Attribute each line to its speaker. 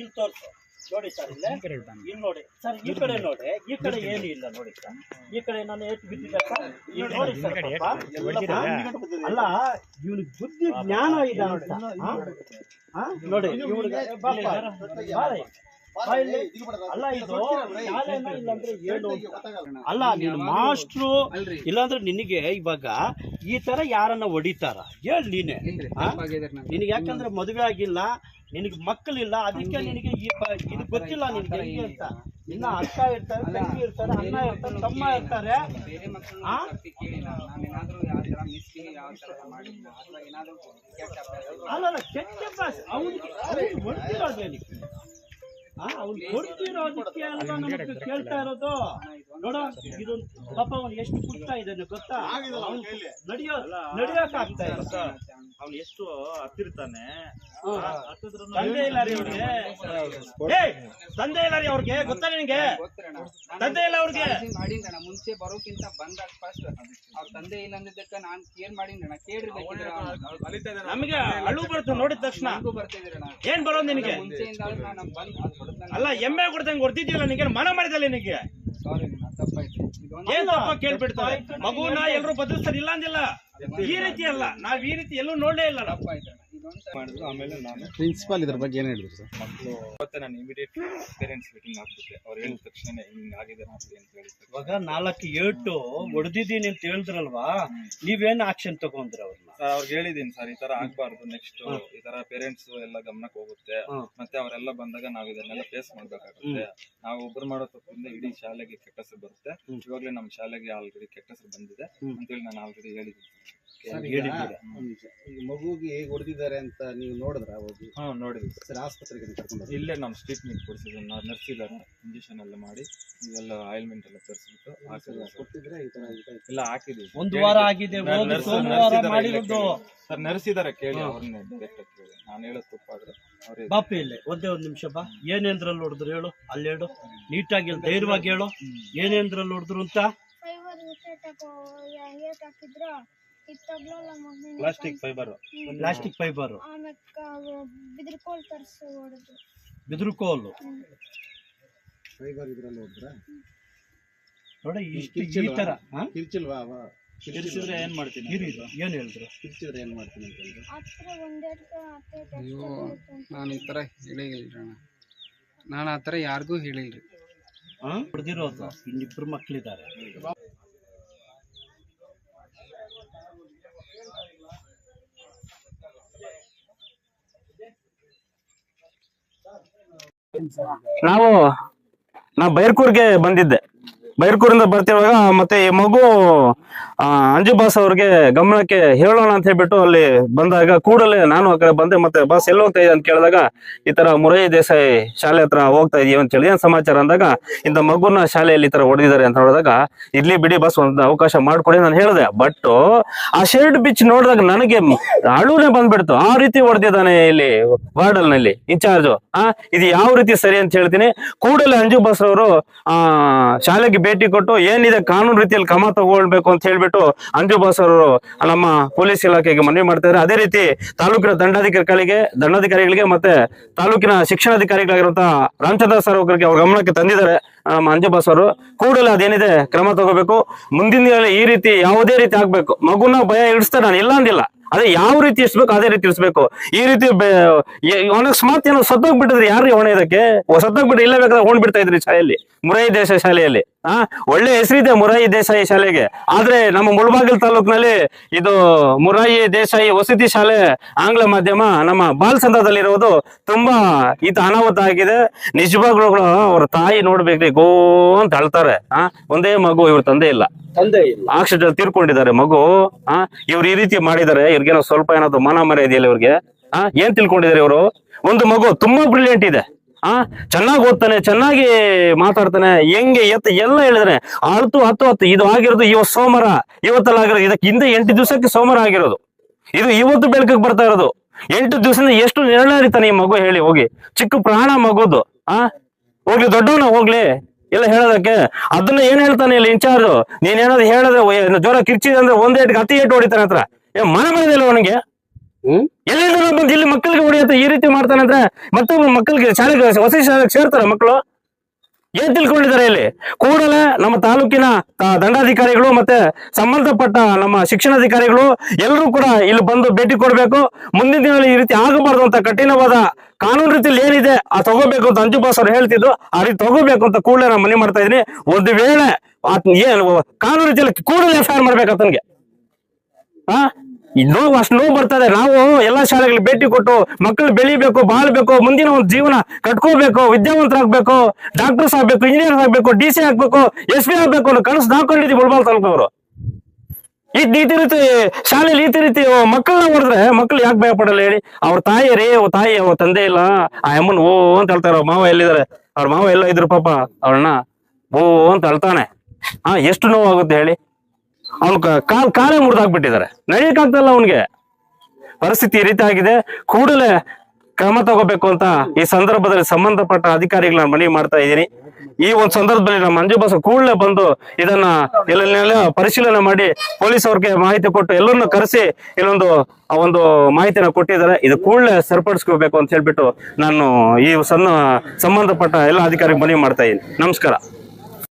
Speaker 1: ಇಲ್ಲಿ ತೋರಿಸು. ನೋಡಿ ಸರ್ ಇಲ್ಲೇ. ಇಲ್ಲಿ ನೋಡಿ. ಸರ್ ಈ ಕಡೆ ನೋಡಿ. ಈ ಕಡೆ ಏನು ಇಲ್ಲ ನೋಡಿ ಸರ್. ಈ ಕಡೆ ನಾನು ಎಷ್ಟು ಬಿದ್ದಿದ್ದ ನೋಡಿ ಸರ್ ಅಲ್ಲ ಇವನಿಗೆ ಬುದ್ಧಿ ಜ್ಞಾನ ಇದೆ ನೋಡಿ ಇವ್ನಿಗೆ. ಅಲ್ಲ ಇದು ಶಾಲೆನ ಇಲ್ಲಾಂದ್ರೆ ಏನು ಅಲ್ಲ ನೀನು ಮಾಸ್ಟ್ರು ಇಲ್ಲಾಂದ್ರೆ ನಿನಗೆ ಇವಾಗ ಈ ತರ ಯಾರನ್ನ ಹೊಡಿತಾರ? ಹೇಳ ನೀನೆ. ನಿನಗೆ ಯಾಕಂದ್ರೆ ಮದುವೆ ಆಗಿಲ್ಲ ನಿನಗೆ ಮಕ್ಕಳಿಲ್ಲ ಅದಕ್ಕೆ ನಿನಗೆ ಈ ಇದು ಗೊತ್ತಿಲ್ಲ ನಿನ್ಗೆ ಹೆಂಗೆ ಅಂತ. ಇನ್ನ ಅಕ್ಕ ಇರ್ತಾರೆ ತಂಗಿ ಇರ್ತಾರೆ ಅಣ್ಣ ಇರ್ತಾರೆ ತಮ್ಮ ಇರ್ತಾರೆ.
Speaker 2: ಅಲ್ಲ ಕೆಟ್ಟ ಅಭ್ಯಾಸ.
Speaker 1: ಅವನಿಗೆ ಅವ್ನಿಗೆ ಅವ್ನು ಹೊಡ್ತಿರೋದಕ್ಕೆ ಅಲ್ವಾ ನಮಗೆ ಕೇಳ್ತಾ ಇರೋದು. ನೋಡೋ ಇದು ಪಾಪ ಅವನು ಎಷ್ಟು ಕುಡ್ತಾ ಇದ್ದಾನೆ ಗೊತ್ತಾ? ನಡಿಯೋ ನಡೆಯೋ ನಡೆಯೋಕ್ ಆಗ್ತಾ ಇಲ್ಲ.
Speaker 3: ಅವ್ನು ಎಷ್ಟು ಹತ್ತಿರ್ತಾನೆ?
Speaker 1: ತಂದೆ ಇಲ್ಲ ರೀ ಅವ್ರಿಗೆ ತಂದೆ ಇಲ್ಲ ರೀ ಅವ್ರಿಗೆ? ಗೊತ್ತಾ ನಿನಗೆ? ತಂದೆ ಇಲ್ಲ ಅವ್ರಿಗೆ?
Speaker 2: ಮಾಡಿಂದಣ್ಣ ಮುಂಚೆ ಬರೋಕ್ಕಿಂತ ಬಂದಾಗ ಫಸ್ಟ್ ಅವ್ರ ತಂದೆ ಇಲ್ಲ ಅಂದಿದ್ದಕ್ಕ ನಾನ್ ಕೇರ್ ಮಾಡಿಂದಣ್ಣ ಕೇಳ್ರಿ
Speaker 1: ನಮಗೆ ಅಳು ಬರ್ತು ನೋಡಿದ ತಕ್ಷಣ. ಏನ್ ಬರೋದು ನಿನಗೆ?
Speaker 2: ಮುಂಚೆಯಿಂದ ನಾನು ಬಂದ್
Speaker 1: ಅಲ್ಲ ಎಮ್ಮೆ ಕೊಡ್ತಂಗೆ ಹೊಡ್ತಿದ್ಯಲ್ಲ ನಿನಗೆ? ಮನ ಮಾಡಿದಲ್ಲ ನಿನಗೆ? ಏನು ಅಪ್ಪ ತಪ್ಪ ಕೇಳ್ಬಿಡ್ತಾರೆ? ಮಗುನ ಎಲ್ರು ಬದಲಿಸ್ತಾರೆ ಇಲ್ಲ ಅಂದಿಲ್ಲ. ಈ ರೀತಿ ಅಲ್ಲ. ನಾವ್ ಈ ರೀತಿ ಎಲ್ಲೂ ನೋಡ್ಲೇ ಇಲ್ಲ
Speaker 3: ಮಾಡಿದ್ರು. ಆಮೇಲೆ ನಾನು
Speaker 4: ಪ್ರಿನ್ಸಿಪಾಲ್ ಇದ್ರ ಬಗ್ಗೆ ಏನ್ ಹೇಳಿದ್ರು ಸರ್
Speaker 3: ಮಕ್ಕಳು ಮತ್ತೆ ನಾನು ಇಮಿಡಿಯೇಟ್ ಪೇರೆಂಟ್ಸ್ ಮೀಟಿಂಗ್ ಆಗ್ಬಿಟ್ಟೆ ಅವ್ರು ಹೇಳಿದ ತಕ್ಷಣ ಹಿಂಗ್ ಆಗಿದೆ ನೋಡಿ ಅಂತ ಹೇಳಿದ್ರು.
Speaker 1: ಇವಾಗ ನಾಲ್ಕು ಏಟು ಹೊಡೆದಿದ್ದೀನಿ ಅಂತ ಹೇಳಿದ್ರಲ್ವಾ? ನೀವೇನು ಆಕ್ಷನ್ ತಗೊಂಡ್ರಿ ಅವ್ರನ್ನ?
Speaker 3: ಸರ್ ಅವ್ರಿಗೆ ಹೇಳಿದೀನಿ ಸರ್ ಈ ತರ ಆಗ್ಬಾರ್ದು ನೆಕ್ಸ್ಟ್ ಈ ತರ ಪೇರೆಂಟ್ಸ್ ಎಲ್ಲ ಗಮನಕ್ಕೆ ಹೋಗುತ್ತೆ. ಮತ್ತೆ ಅವರೆಲ್ಲ ಬಂದಾಗ ನಾವ್ ಇದನ್ನೆಲ್ಲ ಫೇಸ್ ಮಾಡ್ಬೇಕಾಗುತ್ತೆ. ನಾವು ಒಬ್ರು ಮಾಡೋ ತಪ್ಪಿಂದ ಇಡೀ ಶಾಲೆಗೆ ಕೆಟ್ಟ ಹೆಸರು ಬರುತ್ತೆ. ಇವಾಗ್ಲೇ ನಮ್ಮ ಶಾಲೆಗೆ ಆಲ್ರೆಡಿ ಕೆಟ್ಟ ಹೆಸರು ಬಂದಿದೆ. ಅಂತೇಳಿ ನಾನು ಆಲ್ರೆಡಿ ಹೇಳಿದ್ದೀನಿ.
Speaker 4: ಸರ್
Speaker 1: ಹೇಳಿದ್ದೀರಾ?
Speaker 4: ಈಗ ಮಗುಗೆ ಹೇಗೆ ಹೊಡೆದಿದ್ದಾರೆ ಅಂತ ನೀವು ನೋಡಿದ್ರ ಹೋಗಿ
Speaker 3: ಹಾ ನೋಡಿ
Speaker 4: ಸರ್ ಆಸ್ಪತ್ರೆಗೆ ಕರ್ಕೊಂಡು
Speaker 3: ಇಲ್ಲೇ ನಮ್ಮ ಟ್ರೀಟ್ಮೆಂಟ್ ಕೊಡಿಸಿದ್ರು. ನರ್ಸ್ ಇದ್ದಾರೆ. ಇಂಜೆಕ್ಷನ್ ಎಲ್ಲ ಮಾಡಿ ಇದೆಲ್ಲ ಆಯಿಲ್ಮೆಂಟ್ ಎಲ್ಲ ತರಿಸ್ಬಿಟ್ಟು ಹಾಕಿದ್ವಿ ಸರ್.
Speaker 4: ಕೊಟ್ಟಿದ್ರೆ ಈ ತರ ಈ ತರ
Speaker 3: ಇಲ್ಲ ಹಾಕಿದ್ವಿ
Speaker 1: ಒಂದು ವಾರ ಆಗಿದೆ
Speaker 3: ನರ್ಸ್-
Speaker 1: ಸೋಮವಾರ
Speaker 3: ನರ್ಸ್
Speaker 1: ಮಾಡಿರೋದು.
Speaker 3: ಸರ್ ನರ್ಸಿದಾರೆ ಕೇಳಿ. ಅವ್ರನ್ನೇ ಡೈರೆಕ್ಟ್ ಕೇಳಿ. ನಾನು ಹೇಳೋದು ತಪ್ಪಾದ್ರೆ ಅವ್ರೇ
Speaker 1: ಬಾಪಿ ಇಲ್ಲಿ ಒಂದೇ ಒಂದ್ ನಿಮಿಷ ಬಾ. ಏನೇಂದ್ರಲ್ಲಿ ಹೊಡೆದ್ರು ಹೇಳು ಅಲ್ಲಿ ಹೇಳು. ನೀಟಾಗಿ ಇಲ್ಲಿ ಧೈರ್ಯವಾಗಿ ಹೇಳು. ಏನೇಂದ್ರಲ್ಲಿ ಹೊಡೆದ್ರು ಅಂತ?
Speaker 5: ಫೈಬರ್ ಹಾಕಿದ್ರ
Speaker 3: ಪ್ಲಾಸ್ಟಿಕ್ ಫೈಬರ್
Speaker 1: ಪ್ಲಾಸ್ಟಿಕ್ ಫೈಬರ್
Speaker 5: ಬಿದ್ರು ಕೋಲ್ ತರ್ಸಿ ಹೊಡೆದು.
Speaker 1: ಬಿದಿರುಕೋಲು.
Speaker 4: ಫೈಬರ್ ಇದ್ರಲ್ಲಿ
Speaker 1: ನೋಡಿ ಇಷ್ಟು ಈ ತರ ಹಾ?
Speaker 4: ಕಿರ್ಚಿಲ್ವಾ
Speaker 3: ಕಿರ್ಚಿದ್ರೆ ಏನ್ ಮಾಡ್ತೀನಿ
Speaker 1: ಇರಿ ಏನು ಏನ್ ಹೇಳಿದ್ರು?
Speaker 4: ಕಿರ್ಚಿದ್ರೆ ಏನ್ ಮಾಡ್ತೀನಿ
Speaker 2: ಅಯ್ಯೋ ನಾನು ಈ ಥರ ಹೇಳಿಲ್ರಿ ನಾನು ಆ ಥರ ಯಾರಿಗೂ ಹೇಳಿಲ್ರಿ?
Speaker 1: ಹೊಡೆದಿರೋದು ಇನ್ನಿಬ್ರು ಮಕ್ಳಿದ್ದಾರೆ.
Speaker 6: ನಾವು ನಾ ಬೈರ್ಕೂರ್ಗೆ ಬಂದಿದ್ದೆ. ಬೈರ್ಕೂರಿಂದ ಬರ್ತಿರುವಾಗ ಮತ್ತೆ ಈ ಮಗು ಆ, ಅಂಜು ಬಾಸ್ ಅವ್ರಿಗೆ ಗಮನಕ್ಕೆ ಹೇಳೋಣ ಅಂತ ಹೇಳ್ಬಿಟ್ಟು ಅಲ್ಲಿ ಬಂದಾಗ ಕೂಡಲೇ ನಾನು ಆ ಕಡೆ ಬಂದೆ ಮತ್ತೆ ಬಾಸ್ ಎಲ್ಲಿ ಹೋಗ್ತಾ ಇದೆ ಅಂತ ಕೇಳಿದಾಗ ಈ ತರ ಮುರೈ ದೇಸಾಯಿ ಶಾಲೆ ಹತ್ರ ಹೋಗ್ತಾ ಇದೀವಿ ಅಂತ ಹೇಳಿ ಏನ್ ಸಮಾಚಾರ ಅಂದಾಗ ಇಂತ ಮಗುನ ಶಾಲೆಯಲ್ಲಿ ಈ ತರ ಹೊಡೆದಿದ್ದಾರೆ ಅಂತ ನೋಡಿದಾಗ ಇರ್ಲಿ ಬಿಡಿ ಬಸ್ ಒಂದು ಅವಕಾಶ ಮಾಡ್ಕೊಡಿ ನಾನು ಹೇಳಿದೆ. ಬಟ್ ಆ ಶರ್ಟ್ ಬಿಚ್ ನೋಡಿದಾಗ ನನಗೆ ಅಳುನೇ ಬಂದ್ಬಿಡ್ತು. ಆ ರೀತಿ ಹೊಡೆದಿದ್ದಾನೆ ಇಲ್ಲಿ ವಾರ್ಡಲ್ನಲ್ಲಿ ಇನ್ಚಾರ್ಜ್ ಆ ಇದು ಯಾವ ರೀತಿ ಸರಿ ಅಂತ ಹೇಳ್ತೀನಿ. ಕೂಡಲೇ ಅಂಜು ಬಾಸ್ ಅವರು ಆ ಶಾಲೆಗೆ ಭೇಟಿ ಕೊಟ್ಟು ಏನಿದೆ ಕಾನೂನು ರೀತಿಯಲ್ಲಿ ಕ್ರಮ ತಗೊಳ್ಬೇಕು ಅಂತ ಹೇಳ್ಬಿಟ್ಟು ಅಂಜು ಬಾಸ್ ಅವರು ನಮ್ಮ ಪೊಲೀಸ್ ಇಲಾಖೆಗೆ ಮನವಿ ಮಾಡ್ತಾರೆ ಅದೇ ರೀತಿ ತಾಲೂಕಿನ ದಂಡಾಧಿಕಾರಿಗಳಿಗೆ ದಂಡಾಧಿಕಾರಿಗಳಿಗೆ ಮತ್ತೆ ತಾಲೂಕಿನ ಶಿಕ್ಷಣಾಧಿಕಾರಿಗಳಾಗಿರುವಂತಹ ರಾಮಚಂದ್ರ ಸರ್ ಅವರಿಗೆ ಅವ್ರ ಗಮನಕ್ಕೆ ತಂದಿದ್ದಾರೆ ನಮ್ಮ ಅಂಜು ಅವರು ಕೂಡಲೇ ಅದೇನಿದೆ, ಕ್ರಮ ತಗೋಬೇಕು. ಮುಂದಿನ ಈ ರೀತಿ ಯಾವುದೇ ರೀತಿ ಆಗ್ಬೇಕು. ಮಗುನ ಭಯ ಇಡಿಸ್ತಾರೆ ನಾನು ಇಲ್ಲ ಅಂದಿಲ್ಲ. ಅದೇ ಯಾವ ರೀತಿ ಇರಿಸ್ಬೇಕು ಅದೇ ರೀತಿ ಇರಿಸ್ಬೇಕು ಈ ರೀತಿ ಅಕಸ್ಮಾತ್ ಏನೋ ಸತ್ತೋಗ್ಬಿಟ್ಟಿದ್ರೆ. ಯಾರು ಹೊಣೆ ಇದಕ್ಕೆ? ಸತ್ತೋಗ್ಬಿಟ್ಟು ಇಲ್ಲ ಬೇಕಾದ್ರೆ ಹೊಣ್ ಬಿಡ್ತಾ ಇದ್ರಿ ಶಾಲೆಯಲ್ಲಿ ಮುರೈ ದೇಶ ಶಾಲೆಯಲ್ಲಿ. ಆ ಒಳ್ಳೆ ಹೆಸರಿದೆ ಮುರಾಯಿ ದೇಸಾಯಿ ಶಾಲೆಗೆ. ಆದ್ರೆ ನಮ್ಮ ಮುಳಬಾಗಿಲ್ ತಾಲೂಕಿನಲ್ಲಿ ಇದು ಮುರಾಯಿ ದೇಸಾಯಿ ವಸತಿ ಶಾಲೆ ಆಂಗ್ಲ ಮಾಧ್ಯಮ ನಮ್ಮ ಬಾಲ್ಸಂದ್ರದಲ್ಲಿರೋದು ತುಂಬಾ ಇದು ಅನಾಹುತ ಆಗಿದೆ. ನಿಜವಾಗ್ಲೂ ಅವ್ರ ತಾಯಿ ನೋಡ್ಬೇಕ್ರಿ ಗೋ ಅಂತ ಅಳ್ತಾರೆ. ಆ ಒಂದೇ ಮಗು ಇವ್ರ ತಂದೆ ಇಲ್ಲ.
Speaker 1: ತಂದೆ ಇಲ್ಲ.
Speaker 6: ಆಕ್ಸಿಡೆಂಟ್ ತೀರ್ಕೊಂಡಿದ್ದಾರೆ ಮಗು. ಆ ಇವ್ರು ಈ ರೀತಿ ಮಾಡಿದ್ದಾರೆ ಇವ್ರಿಗೇನೋ ಸ್ವಲ್ಪ ಏನಾದ್ರು ಮಾನ ಇದೆಯಲ್ಲ ಇವ್ರಿಗೆ. ಆ ಏನ್ ತಿಳ್ಕೊಂಡಿದ್ದಾರೆ ಇವರು? ಒಂದು ಮಗು ತುಂಬಾ ಬ್ರಿಲಿಯಂಟ್ ಇದೆ. ಆ? ಚೆನ್ನಾಗಿ ಓದ್ತಾನೆ, ಚೆನ್ನಾಗಿ ಮಾತಾಡ್ತಾನೆ, ಹೆಂಗೆ ಎತ್ತ ಎಲ್ಲ ಹೇಳಿದ್ರೆ ಹತ್ತು ಹತ್ತು ಹತ್ತು, ಇದು ಆಗಿರೋದು ಇವತ್ತು ಸೋಮವಾರ. ಇವತ್ತಲ್ಲ ಆಗಿರೋದು, ಇದಕ್ಕೆ ಹಿಂದೆ ಎಂಟು ದಿವಸಕ್ಕೆ ಸೋಮವಾರ ಆಗಿರೋದು. ಇದು ಇವತ್ತು ಬೆಳಕಿಗೆ ಬರ್ತಾ ಇರೋದು. ಎಂಟು ದಿವಸದಿಂದ ಎಷ್ಟು ನಿರ್ಣಯ ಹರಿತಾನೆ ಈ ಮಗು ಹೇಳಿ, ಹೋಗಿ. ಚಿಕ್ಕ ಪ್ರಾಣ ಮಗುದು, ಆ? ಹೋಗ್ಲಿ, ದೊಡ್ಡವನ ಹೋಗ್ಲಿ. ಎಲ್ಲ ಹೇಳೋದಕ್ಕೆ. ಅದನ್ನ ಏನ್ ಹೇಳ್ತಾನೆ ಇಲ್ಲಿ ಇನ್ಚಾರ್ಜ್? ನೀನ್ ಏನಾದ್ರು ಹೇಳಿದ್ರೆ ಜ್ವರ ಜೋರ ಕಿರ್ಚಿದೆ ಅಂದ್ರೆ ಒಂದ್ ಅತಿ ಏಟು ಹೊಡಿತಾನೆ ಹತ್ರ. ಏ, ಮನ ಬಂದಿಲ್ಲ ಅವನಿಗೆ? ಎಲ್ಲಿಂದ ಇಲ್ಲಿ ಮಕ್ಕಳಿಗೆ ಹೊಡಿಯತ್ತ, ಈ ರೀತಿ ಮಾಡ್ತಾನೆ ಅಂದ್ರೆ ಮತ್ತೊಬ್ಬ ಮಕ್ಕಳಿಗೆ ಶಾಲೆಗೆ ಹೊಸ ಶಾಲೆಗೆ ಸೇರ್ತಾರೆ ಮಕ್ಕಳು ಏನ್ ತಿಳ್ಕೊಂಡಿದ್ದಾರೆ ಇಲ್ಲಿ? ಕೂಡಲೇ ನಮ್ಮ ತಾಲೂಕಿನ ದಂಡಾಧಿಕಾರಿಗಳು ಮತ್ತೆ ಸಂಬಂಧಪಟ್ಟ ನಮ್ಮ ಶಿಕ್ಷಣಾಧಿಕಾರಿಗಳು ಎಲ್ಲರೂ ಕೂಡ ಇಲ್ಲಿ ಬಂದು ಭೇಟಿ ಕೊಡಬೇಕು. ಮುಂದಿನ ದಿನಗಳಲ್ಲಿ ಈ ರೀತಿ ಆಗಬಾರ್ದು ಅಂತ ಕಠಿಣವಾದ ಕಾನೂನು ರೀತಿಯಲ್ಲಿ ಏನಿದೆ, ಆ ತಗೋಬೇಕು ಅಂತ ಅಂಜುಬಾಸ್ ಅವ್ರು ಹೇಳ್ತಿದ್ರು. ಆ ರೀತಿ ತಗೋಬೇಕು ಅಂತ ಕೂಡಲೇ ನಾನು ಮನೆ ಮಾಡ್ತಾ ಇದೀನಿ ಒಂದು ವೇಳೆ ಏನು ಕಾನೂನು ರೀತಿಯಲ್ಲಿ ಕೂಡಲೇ ಎಫ್ ಐ ಆರ್ ಮಾಡ್ಬೇಕು ನೋವು ಅಷ್ಟು ನೋವು ಬರ್ತದೆ. ನಾವು ಎಲ್ಲಾ ಶಾಲೆಗಳಿಗೆ ಭೇಟಿ ಕೊಟ್ಟು ಮಕ್ಕಳು ಬೆಳಿಬೇಕು, ಬಾಳ್ಬೇಕು, ಮುಂದಿನ ಒಂದು ಜೀವನ ಕಟ್ಕೋಬೇಕು, ವಿದ್ಯಾವಂತರಾಗ್ಬೇಕು ಡಾಕ್ಟರ್ಸ್ ಆಗ್ಬೇಕು ಇಂಜಿನಿಯರ್ ಆಗ್ಬೇಕು ಡಿ ಸಿ ಆಗ್ಬೇಕು ಎಸ್ ಪಿ ಆಗ್ಬೇಕು ಅನ್ನೋ ಕನಸು ನಾಕೊಂಡಿದ್ದೀವಿ ಮುಳ್ಬಾಲ್ ತಾಲೂಕವರು. ಈ ರೀತಿ ರೀತಿ, ಶಾಲೆಯಲ್ಲಿ ಈ ರೀತಿ ಮಕ್ಕಳನ್ನ ಹೊಡೆದ್ರೆ ಮಕ್ಕಳು ಯಾಕೆ ಭಯ ಪಡಲ್ಲ ಹೇಳಿ. ಅವ್ರ ತಾಯಿ ರೇ, ಅವ್ರ ತಾಯಿ, ಅವ್ರ ತಂದೆ ಇಲ್ಲ. ಆ ಅಮ್ಮನ್ ಓ ಅಂತ ಹೇಳ್ತಾರೆ. ಮಾವ ಎಲ್ಲಿದ್ದಾರೆ? ಅವ್ರ ಮಾವ ಎಲ್ಲ ಇದ್ರು ಪಾಪ. ಅವ್ರನ್ನ ಓ ಅಂತ ಅಳ್ತಾನೆ ಹಾ ಎಷ್ಟು ನೋವಾಗುತ್ತೆ ಹೇಳಿ? ಅವ್ನ ಕಾಲ್ ಕಾಲೇ ಮುರಿದಾಕ್ಬಿಟ್ಟಿದ್ದಾರೆ ನಡಿಯಕ್ಕಾಗ್ತಲ್ಲ ಅವನಿಗೆ. ಪರಿಸ್ಥಿತಿ ಈ ರೀತಿ ಆಗಿದೆ. ಕೂಡಲೇ ಕ್ರಮ ತಗೋಬೇಕು ಅಂತ ಈ ಸಂದರ್ಭದಲ್ಲಿ ಸಂಬಂಧಪಟ್ಟ ಅಧಿಕಾರಿಗಳನ್ನ ಮನವಿ ಮಾಡ್ತಾ ಇದ್ದೀನಿ. ಈ ಒಂದು ಸಂದರ್ಭದಲ್ಲಿ ನಮ್ಮ ಮಂಜು ಬಸ್ ಕೂಡಲೇ ಬಂದು ಇದನ್ನ ಎಲ್ಲ ಪರಿಶೀಲನೆ ಮಾಡಿ ಪೊಲೀಸ್ ಅವ್ರಿಗೆ ಮಾಹಿತಿ ಕೊಟ್ಟು ಎಲ್ಲರನ್ನ ಕರೆಸಿ ಇಲ್ಲೊಂದು, ಆ ಒಂದು ಮಾಹಿತಿನ ಕೊಟ್ಟಿದ್ದಾರೆ. ಇದು ಕೂಡಲೇ ಸರಿಪಡಿಸ್ಕೋಬೇಕು ಅಂತ ಹೇಳ್ಬಿಟ್ಟು ನಾನು ಈ ಸಣ್ಣ ಸಂಬಂಧಪಟ್ಟ ಎಲ್ಲ ಅಧಿಕಾರಿಗೆ ಮನವಿ ಮಾಡ್ತಾ ಇದ್ದೀನಿ. ನಮಸ್ಕಾರ.